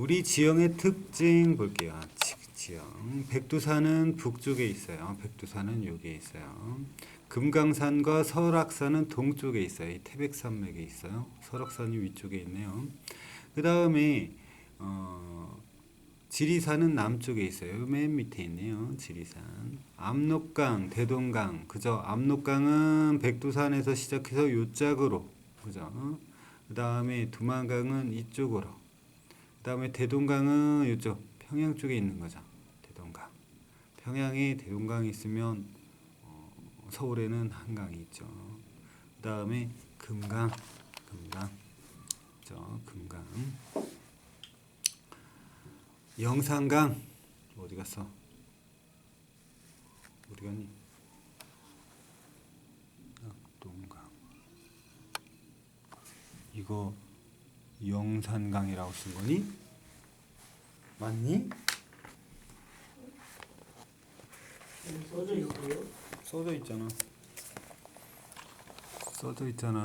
우리 지형의 특징 볼게요. 지- 지형. 백두산은 북쪽에 있어요. 백두산은 여기에 있어요. 금강산과 설악산은 동쪽에 있어요. 이 태백산맥에 있어요. 설악산이 위쪽에 있네요. 그 다음에 어, 지리산은 남쪽에 있어요. 맨 밑에 있네요. 지리산. 압록강, 대동강. 그죠? 압록강은 백두산에서 시작해서 요짝으로. 그죠? 그 다음에 두만강은 이쪽으로. 그 다음에 대동강은 이쪽 평양 쪽에 있는 거죠. 대동강. 평양에 대동강이 있으면 어, 서울에는 한강이 있죠. 그 다음에 금강, 금강, 저 금강. 영산강 어디 갔어? 어디 갔니? 낙동강. 이거 영산강이라고 쓴 거니? 맞니? 써져 있어요? 써져 있잖아. 써져 있잖아.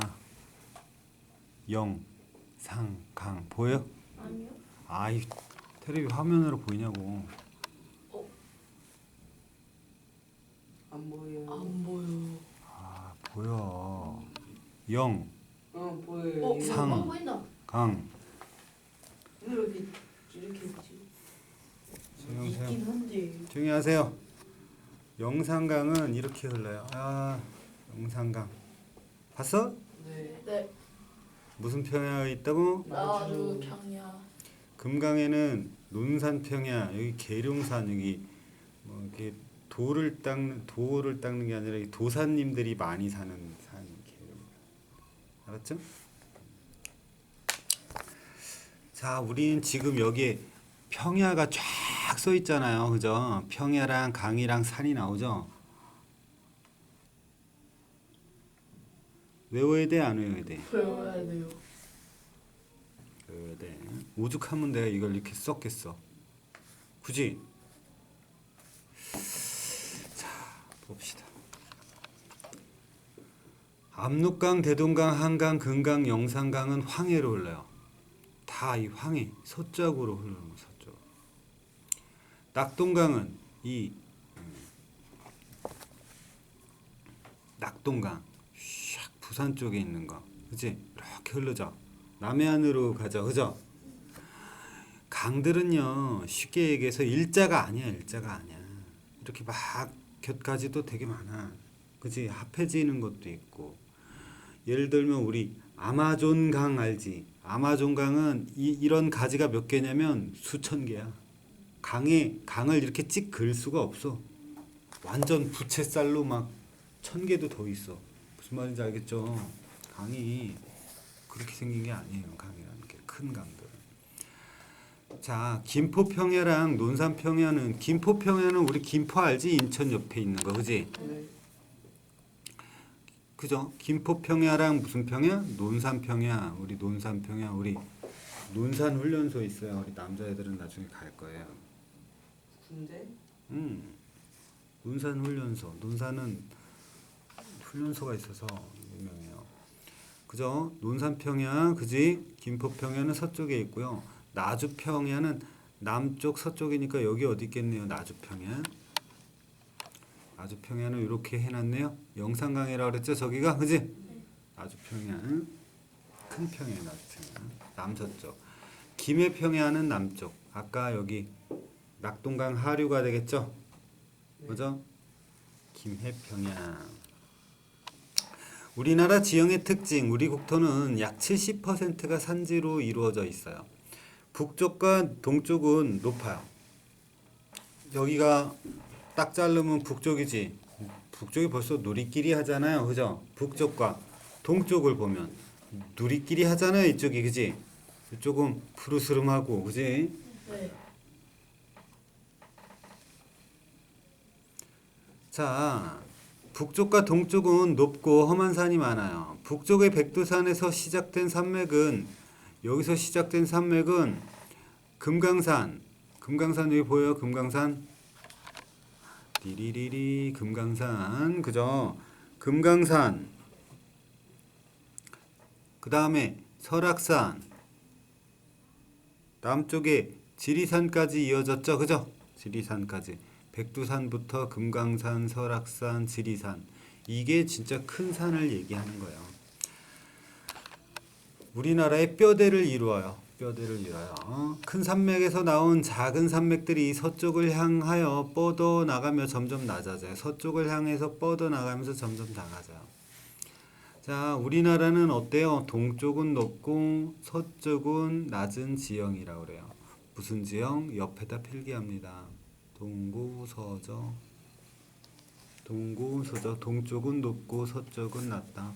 영상강 보여? 아니요. 아이 텔레비 화면으로 보이냐고. 안 보여요. 안 보여. 아 보여. 영, 어 보여요. 어, 이거. 상. 어 보인다. 강. 왜 이렇게 이렇게 했지? 조용히 있긴 하세요. 한데. 조용히 하세요. 영산강은 이렇게 흘러요. 아 영산강. 봤어? 네. 네. 무슨 평야에 있다고? 나주 평야. 금강에는 논산 평야 여기 계룡산 여기 뭐 이렇게 돌을 닦는 돌을 닦는 게 아니라 이 도사님들이 많이 사는 산이 계룡. 알았죠? 자, 우리는 지금 여기에 평야가 쫙 써 있잖아요. 그죠? 평야랑 강이랑 산이 나오죠? 외워야 돼, 안 외워야 돼? 배워야 돼요. 외워야 돼. 오죽하면 내가 이걸 이렇게 썼겠어. 굳이? 자, 봅시다. 압록강, 대동강, 한강, 금강, 영산강은 황해로 흘러요. 다 이 황해, 서쪽으로 흐르는 거, 서쪽. 낙동강은 이 음, 낙동강, 샥 부산 쪽에 있는 거, 그지? 이렇게 흐르죠. 남해안으로 가죠, 그죠? 강들은요 쉽게 얘기해서 일자가 아니야, 일자가 아니야. 이렇게 막 곁가지도 되게 많아, 그지? 합해지는 것도 있고. 예를 들면 우리 아마존강 알지? 아마존강은 이, 이런 가지가 몇 개냐면 수천 개야. 강에 강을 이렇게 찍글 수가 없어. 완전 부채살로 막 천 개도 더 있어. 무슨 말인지 알겠죠? 강이 그렇게 생긴 게 아니에요. 강이라는 게 큰 강들. 자, 김포 평야랑 논산 평야는 김포 평야는 우리 김포 알지? 인천 옆에 있는 거, 그지? 네. 그죠? 김포평야랑 무슨 평야? 논산평야. 우리 논산평야. 우리 논산 훈련소 있어요. 우리 남자애들은 나중에 갈 거예요. 군대? 음. 논산 훈련소. 논산은 훈련소가 있어서 유명해요. 그죠? 논산평야, 그지? 김포평야는 서쪽에 있고요. 나주평야는 남쪽 서쪽이니까 여기 어디 있겠네요. 나주평야. 나주평야는 이렇게 해놨네요. 영산강이라고 그랬죠? 저기가 그지? 나주평야. 큰 평야 나주평야. 남서쪽. 김해 평야는 남쪽. 아까 여기 낙동강 하류가 되겠죠? 그죠? 김해 평야. 우리나라 지형의 특징, 우리 국토는 약 70%가 산지로 이루어져 있어요. 북쪽과 동쪽은 높아요. 여기가 딱 자르면 북쪽이지. 북쪽이 벌써 누리끼리 하잖아요. 그죠? 북쪽과 동쪽을 보면 누리끼리 하잖아요. 이쪽이 그지? 이쪽은 푸르스름하고 그지? 네. 자, 북쪽과 동쪽은 높고 험한 산이 많아요. 북쪽의 백두산에서 시작된 산맥은 여기서 시작된 산맥은 금강산. 금강산 여기 보여요? 금강산. 디리리리 금강산. 그죠? 금강산. 그 다음에 설악산. 남쪽에 지리산까지 이어졌죠, 그죠? 지리산까지 백두산부터 금강산, 설악산, 지리산 이게 진짜 큰 산을 얘기하는 거예요. 우리나라의 뼈대를 이루어요. 뼈대를. 어? 큰 산맥에서 나온 작은 산맥들이 서쪽을 향하여 뻗어 나가며 점점 낮아져요. 서쪽을 향해서 뻗어 나가면서 점점 낮아져요. 자, 우리나라는 어때요? 동쪽은 높고 서쪽은 낮은 지형이라고 그래요. 무슨 지형? 옆에다 필기합니다. 동구, 서저. 동구, 서저. 동쪽은 높고 서쪽은 낮다.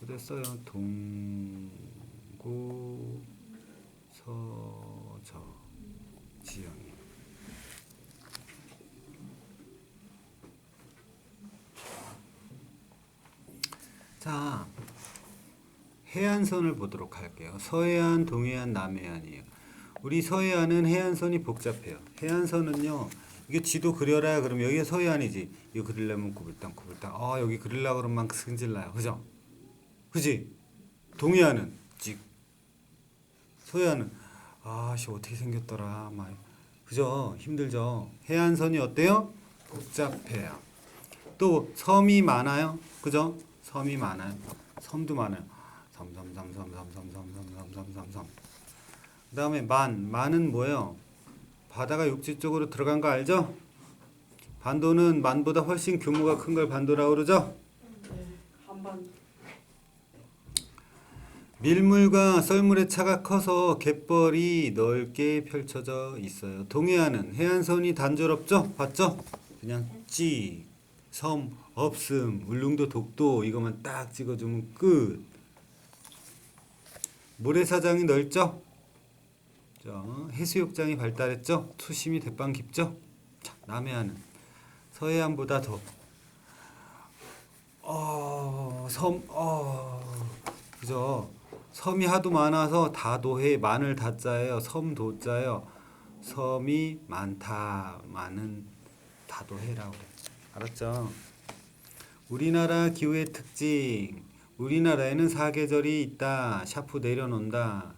그랬어요. 동구, 서저 지형이. 자, 해안선을 보도록 할게요. 서해안, 동해안, 남해안이에요. 우리 서해안은 해안선이 복잡해요. 해안선은요. 이게 지도 그려라 그러면 여기가 서해안이지. 이거 그리려면 구불땅 구불땅. 아 여기 그리려 그러면 막 승질나요. 그죠? 그지? 동해안은 찍. 서해안은 아씨 어떻게 생겼더라. 막 그죠? 힘들죠. 해안선이 어때요? 복잡해요. 또 섬이 많아요. 그죠? 섬이 많아요. 섬도 많아요. 섬섬섬섬섬섬섬섬섬섬섬. 그 다음에 만 만은 뭐예요? 바다가 육지 쪽으로 들어간 거 알죠? 반도는 만보다 훨씬 규모가 큰 걸 반도라고 그러죠? 네. 한반 밀물과 썰물의 차가 커서 갯벌이 넓게 펼쳐져 있어요. 동해안은 해안선이 단조롭죠? 봤죠? 그냥 찌, 섬, 없음, 울릉도, 독도 이것만 딱 찍어주면 끝. 모래사장이 넓죠? 자, 해수욕장이 발달했죠? 투심이 대빵 깊죠? 자, 남해안은 서해안보다 더 어, 섬, 어, 그죠? 섬이 하도 많아서 다도해 만을 다자예요. 섬도자예요. 섬이 많다 많은 다도해라고. 알았죠? 우리나라 기후의 특징. 우리나라에는 사계절이 있다. 샤프 내려놓는다.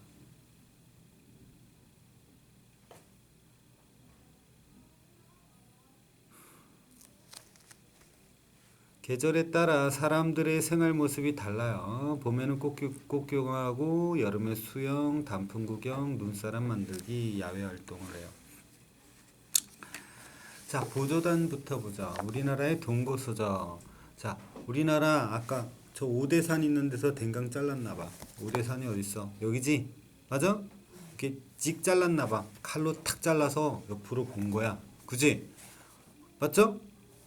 계절에 따라 사람들의 생활 모습이 달라요. 봄에는 꽃교, 꽃경하고 여름에 수영, 단풍 구경, 눈사람 만들기, 야외 활동을 해요. 자, 보조단부터 보자. 우리나라의 동고서저. 자, 우리나라 아까 저 오대산 있는 데서 댕강 잘랐나 봐. 오대산이 어디 있어? 여기지? 맞아? 이렇게 찍 잘랐나 봐. 칼로 탁 잘라서 옆으로 본 거야. 그지? 맞죠?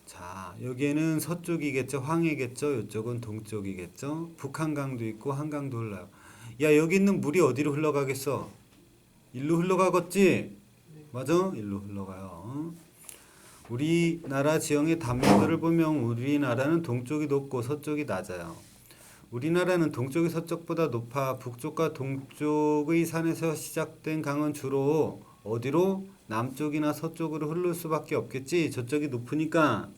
자, 여기에는 서쪽이겠죠. 황해겠죠. 이쪽은 동쪽이겠죠. 북한강도 있고 한강도 흘러요. 야, 여기 있는 물이 어디로 흘러가겠어? 일로 흘러가겠지? 맞아? 일로 흘러가요. 우리나라 지형의 단면들을 보면 우리나라는 동쪽이 높고 서쪽이 낮아요. 우리나라는 동쪽이 서쪽보다 높아 북쪽과 동쪽의 산에서 시작된 강은 주로 어디로 남쪽이나 서쪽으로 흐를 수밖에 없겠지. 저쪽이 높으니까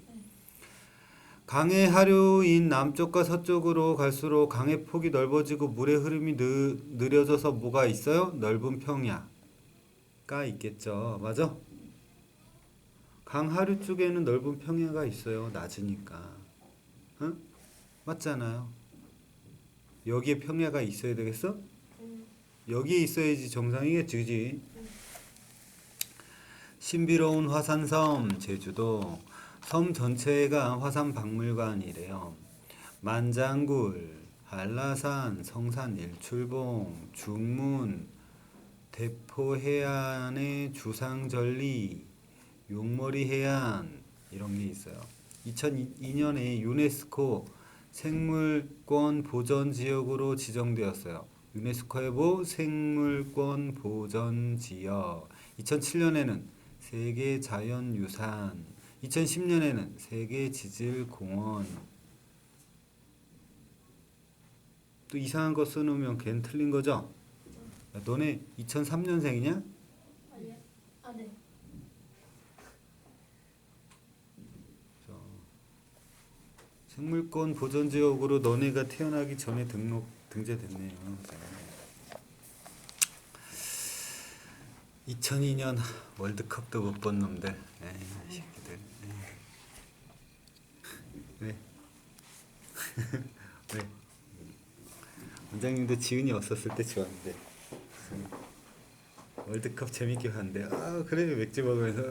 강의 하류인 남쪽과 서쪽으로 갈수록 강의 폭이 넓어지고 물의 흐름이 느, 느려져서 뭐가 있어요? 넓은 평야가 있겠죠. 맞아? 강 하류 쪽에는 넓은 평야가 있어요. 낮으니까. 응? 맞잖아요. 여기에 평야가 있어야 되겠어? 여기에 있어야지 정상이겠지, 그지? 신비로운 화산섬 제주도 섬 전체가 화산 박물관이래요. 만장굴, 한라산, 성산 일출봉, 중문, 대포 해안의 주상절리, 용머리 해안 이런 게 있어요. 2002년에 유네스코 생물권 보전 지역으로 지정되었어요. 유네스코의 뭐 생물권 보전 지역. 2007년에는 세계 자연유산, 2010년에는 세계 지질공원. 또 이상한 거 써놓으면 걔는 틀린 거죠? 야, 너네 2003년생이냐? 아니요. 아 네. 생물권 보전 지역으로 너네가 태어나기 전에 등록 등재됐네요. 2002년 월드컵도 못 본 놈들. 에이, 이 새끼들. 에이. 왜? 왜? 원장님도 지은이 없었을 때 좋았는데. 월드컵 재밌게 봤는데 아 그래 맥주 먹으면서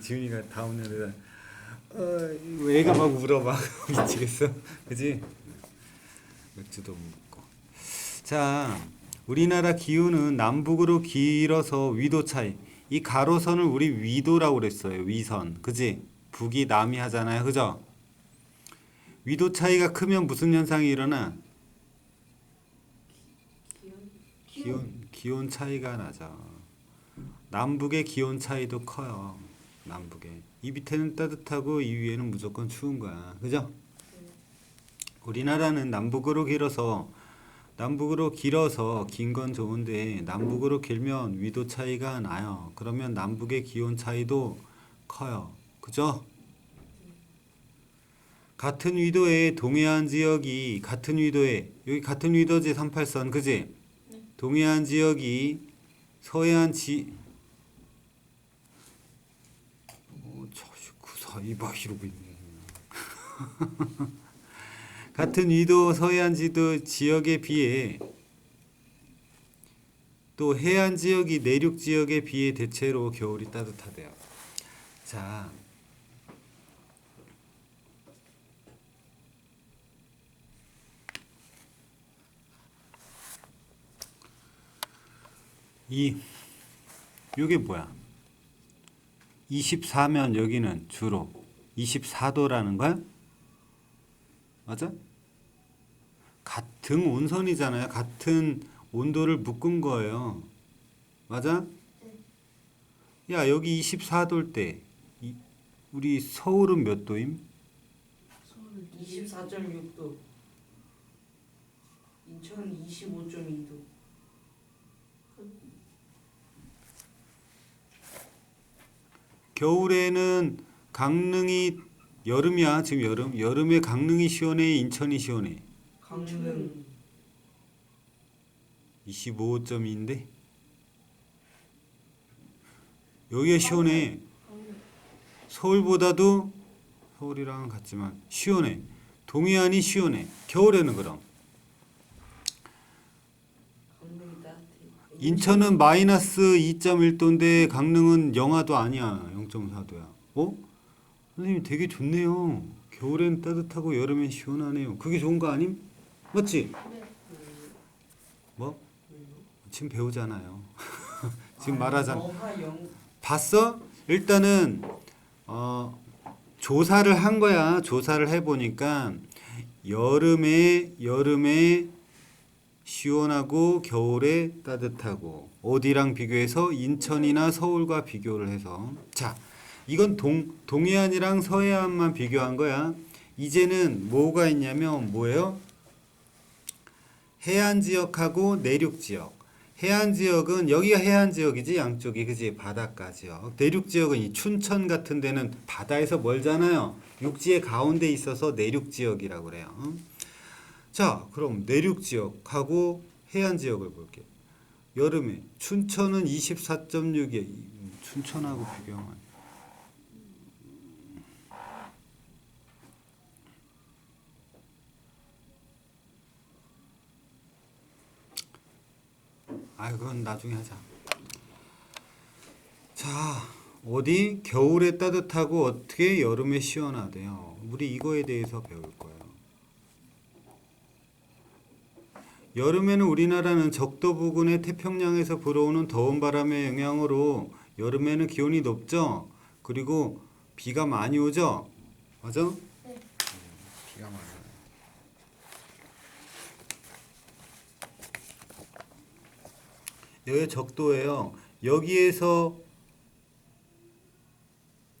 지훈이가 다음 날에 어, 애가 막 울어 막 미치겠어 그지 맥주도 못 먹고 자 우리나라 기후는 남북으로 길어서 위도 차이 이 가로선을 우리 위도라고 그랬어요 위선 그지 북이 남이 하잖아요 그죠 위도 차이가 크면 무슨 현상이 일어나 기온 기온 차이가 나죠. 남북의 기온 차이도 커요. 남북에 이 밑에는 따뜻하고 이 위에는 무조건 추운 거야. 그죠? 우리나라는 남북으로 길어서 남북으로 길어서 긴 건 좋은데 남북으로 길면 위도 차이가 나요. 그러면 남북의 기온 차이도 커요. 그죠? 같은 위도의 동해안 지역이 같은 위도에 여기 같은 위도지 38선 그지? 동해안 지역이 서해안 지 어, 자식 사이 봐 이러고 있네. 같은 위도 서해안 지도 지역에 비해 또 해안 지역이 내륙 지역에 비해 대체로 겨울이 따뜻하대요. 자, 이 요게 뭐야? 24면 여기는 주로 24도라는 거야? 맞아? 같은 온선이잖아요. 같은 온도를 묶은 거예요. 맞아? 야, 여기 24도일 때 이, 우리 서울은 몇 도임? 서울 24.6도 인천 25.2도 겨울에는 강릉이 여름이야. 지금 여름. 여름에 강릉이 시원해, 인천이 시원해. 강릉 25.2인데 여기가 시원해. 서울보다도 서울이랑은 같지만 시원해. 동해안이 시원해. 겨울에는 그럼. 인천은 마이너스 2.1도인데 강릉은 영하도 아니야. 0.4도야. 어? 선생님 되게 좋네요. 겨울엔 따뜻하고 여름엔 시원하네요. 그게 좋은 거 아님? 맞지? 네. 뭐? 지금 배우잖아요. 지금 말하잖아. 영하 영 봤어? 일단은 어, 조사를 한 거야. 조사를 해 보니까 여름에 여름에 시원하고 겨울에 따뜻하고 어디랑 비교해서 인천이나 서울과 비교를 해서 자 이건 동 동해안이랑 서해안만 비교한 거야. 이제는 뭐가 있냐면 뭐예요? 해안 지역하고 내륙 지역. 해안 지역은 여기가 해안 지역이지 양쪽이 그지 바닷가 지역. 내륙 지역은 이 춘천 같은 데는 바다에서 멀잖아요. 육지의 가운데 있어서 내륙 지역이라고 그래요. 자, 그럼 내륙 지역하고 해안 지역을 볼게요. 여름에 춘천은 24.6이에 춘천하고 비교하면 아, 그건 나중에 하자. 자, 어디 겨울에 따뜻하고 어떻게 여름에 시원하대요. 우리 이거에 대해서 배울 거예요. 여름에는 우리나라는 적도 부근의 태평양에서 불어오는 더운 바람의 영향으로 여름에는 기온이 높죠. 그리고 비가 많이 오죠. 맞아? 네. 비가 많아요. 여기 적도예요. 여기에서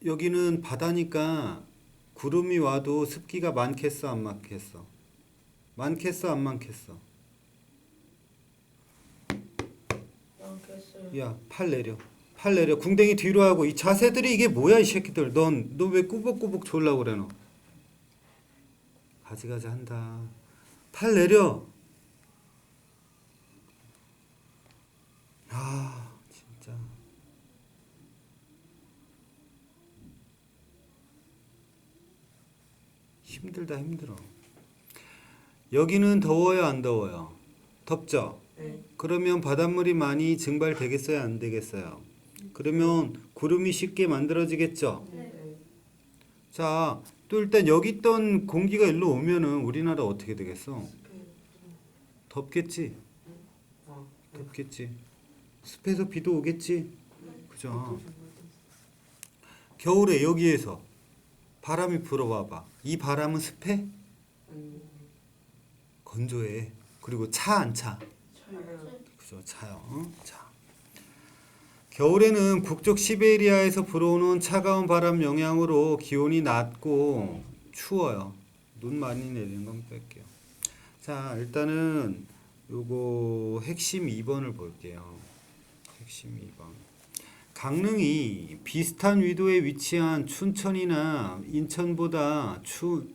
여기는 바다니까 구름이 와도 습기가 많겠어 안 많겠어? 많겠어 안 많겠어? 많겠어요 야, 팔 내려. 팔 내려. 궁뎅이 뒤로 하고 이 자세들이 이게 뭐야 이 새끼들. 넌 너 왜 꾸벅꾸벅 졸라 그래 너. 가지가지 한다. 팔 내려. 아 진짜. 힘들다 힘들어. 여기는 더워요 안 더워요? 덥죠? 네. 그러면 바닷물이 많이 증발되겠어요 안 되겠어요? 그러면 구름이 쉽게 만들어지겠죠? 네. 자또 일단 여기 있던 공기가 일로 오면은 우리나라 어떻게 되겠어? 네. 덥겠지? 네. 아, 네. 덥겠지. 습해서 비도 오겠지? 그죠? 겨울에 여기에서 바람이 불어와봐. 이 바람은 습해? 음, 건조해. 그리고 차 안 차? 그죠? 차요. 어? 차. 겨울에는 북쪽 시베리아에서 불어오는 차가운 바람 영향으로 기온이 낮고 추워요. 눈 많이 내리는 건 뺄게요. 자, 일단은 요거 핵심 2번을 볼게요. 핵심 2번. 강릉이 비슷한 위도에 위치한 춘천이나 인천보다 추,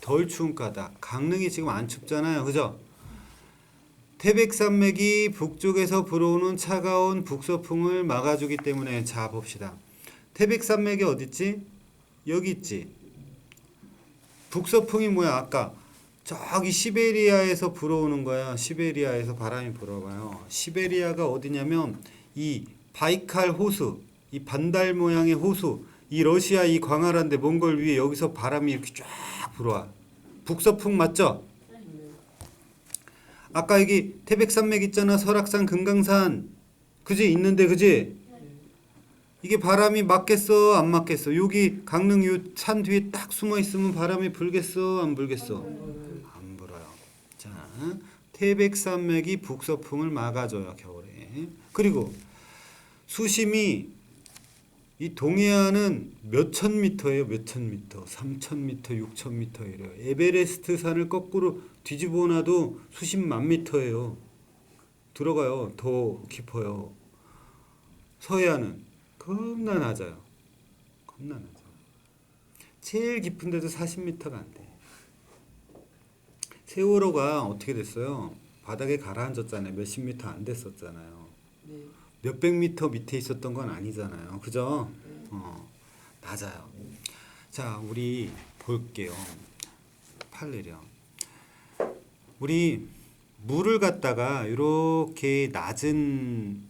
덜 추운 까다. 강릉이 지금 안 춥잖아요. 그죠? 태백산맥이 북쪽에서 불어오는 차가운 북서풍을 막아주기 때문에 자 봅시다. 태백산맥이 어딨지? 여기 있지. 북서풍이 뭐야? 아까 저기 시베리아에서 불어오는 거야. 시베리아에서 바람이 불어와요. 시베리아가 어디냐면 이 바이칼 호수, 이 반달 모양의 호수, 이 러시아 이 광활한데 몽골 위에 여기서 바람이 이렇게 쫙 불어와. 북서풍 맞죠? 네. 아까 여기 태백산맥 있잖아 설악산 금강산. 그지? 있는데 그지? 이게 바람이 맞겠어? 안 맞겠어? 여기 강릉 요 산 뒤에 딱 숨어 있으면 바람이 불겠어? 안 불겠어? 음, 안 불어요. 자 태백산맥이 북서풍을 막아줘요 겨울에. 그리고 수심이 이 동해안은 몇천 미터예요? 몇천 미터? 삼천 미터? 육천 미터? 이래요. 에베레스트 산을 거꾸로 뒤집어 놔도 수십만 미터예요. 들어가요. 더 깊어요. 서해안은. 겁나 낮아요. 겁나 낮아요. 제일 깊은 데도 40m가 안 돼. 세월호가 어떻게 됐어요? 바닥에 가라앉았잖아요. 몇십 미터 안 됐었잖아요. 네. 몇백 미터 밑에 있었던 건 아니잖아요. 그죠? 네. 어, 낮아요. 자, 우리 볼게요. 팔레려. 우리 물을 갖다가 이렇게 낮은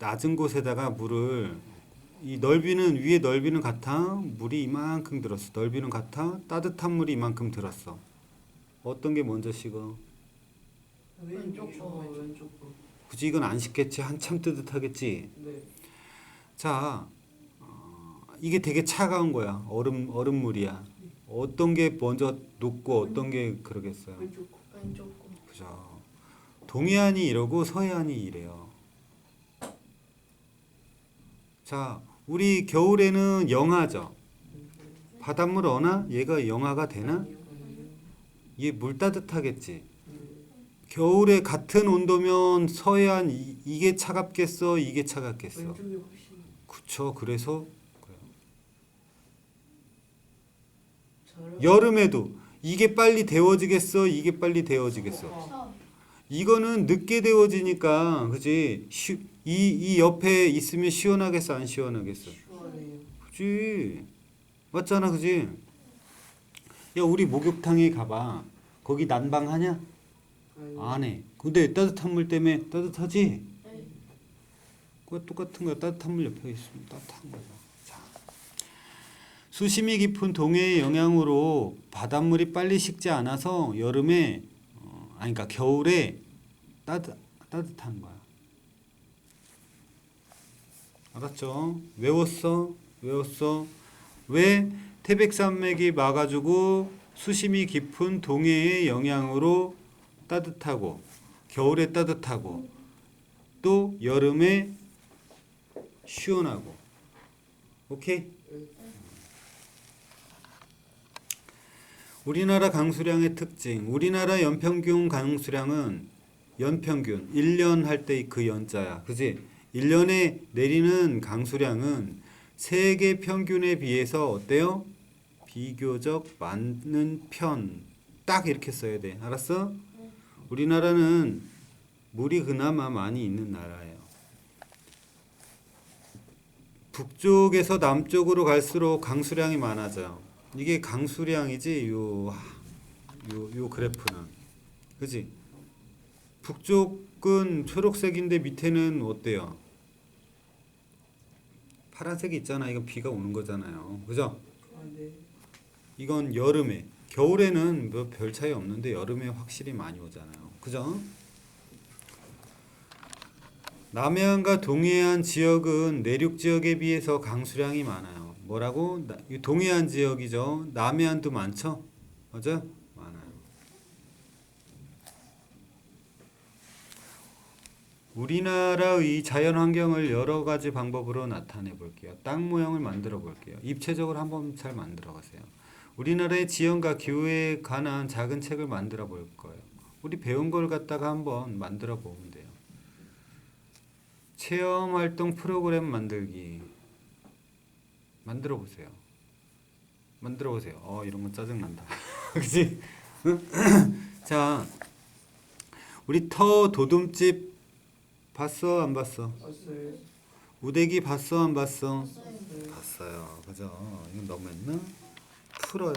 낮은 곳에다가 물을 이 넓이는 위에 넓이는 같아 물이 이만큼 들었어 넓이는 같아 따뜻한 물이 이만큼 들었어 어떤 게 먼저 식어 왼쪽 거 왼쪽 거. 굳이 이건 안 식겠지 한참 뜨뜻하겠지 네. 자, 어, 이게 되게 차가운 거야. 얼음 얼음물이야. 어떤 게 먼저 녹고 어떤 게 그러겠어요. 그죠. 동해안이 이러고 서해안이 이래요. 자, 우리 겨울에는 영하죠. 바닷물 어나? 얘가 영하가 되나? 아니요. 얘물 따뜻하겠지. 네. 겨울에 같은 온도면 서해안 이, 이게 차갑겠어? 이게 차갑겠어? 그쵸. 그래서. 여름에도 이게 빨리 데워지겠어? 이게 빨리 데워지겠어? 차. 이거는 늦게 데워지니까 그지? 시, 이, 이 옆에 있으면 시원하겠어? 안 시원하겠어? 그지? 맞잖아 그지? 야 우리 목욕탕에 가봐 거기 난방하냐? 안 해. 근데 따뜻한 물 때문에 따뜻하지? 네. 그거 똑같은 거야. 따뜻한 물 옆에 있으면 따뜻한 거죠. 자. 수심이 깊은 동해의 영향으로 바닷물이 빨리 식지 않아서 여름에 어, 아니 그러니까 겨울에 따뜻 따뜻한 거야. 알았죠? 외웠어? 외웠어? 왜 태백산맥이 막아주고 수심이 깊은 동해의 영향으로 따뜻하고 겨울에 따뜻하고 또 여름에 시원하고. 오케이? 우리나라 강수량의 특징. 우리나라 연평균 강수량은 연평균. 1년 할 때 그 연자야. 그지? 1년에 내리는 강수량은 세계 평균에 비해서 어때요? 비교적 많은 편. 딱 이렇게 써야 돼. 알았어 우리나라는 물이 그나마 많이 있는 나라예요. 북쪽에서 남쪽으로 갈수록 강수량이 많아져요. 이게 강수량이지 요, 요, 요 그래프는 그지? 북쪽은 초록색인데 밑에는 어때요? 파란색이 있잖아. 이건 비가 오는 거잖아요. 그죠? 아, 네. 이건 여름에 겨울에는 뭐 별 차이 없는데 여름에 확실히 많이 오잖아요. 그죠? 남해안과 동해안 지역은 내륙 지역에 비해서 강수량이 많아요. 뭐라고? 동해안 지역이죠. 남해안도 많죠? 맞아요? 많아요. 우리나라의 자연 환경을 여러 가지 방법으로 나타내 볼게요. 땅 모형을 만들어 볼게요. 입체적으로 한번 잘 만들어 보세요. 우리나라의 지형과 기후에 관한 작은 책을 만들어 볼 거예요. 우리 배운 걸 갖다가 한번 만들어 보면 돼요. 체험 활동 프로그램 만들기. 만들어 보세요. 만들어 보세요. 어, 이런 건 짜증 난다. 그지? 자, 우리 터 도둠집 봤어? 안 봤어? 왔어요. 우대기 봤어? 안 봤어? 봤어요. 봤어요. 그죠? 이건 너무했나? 풀어요.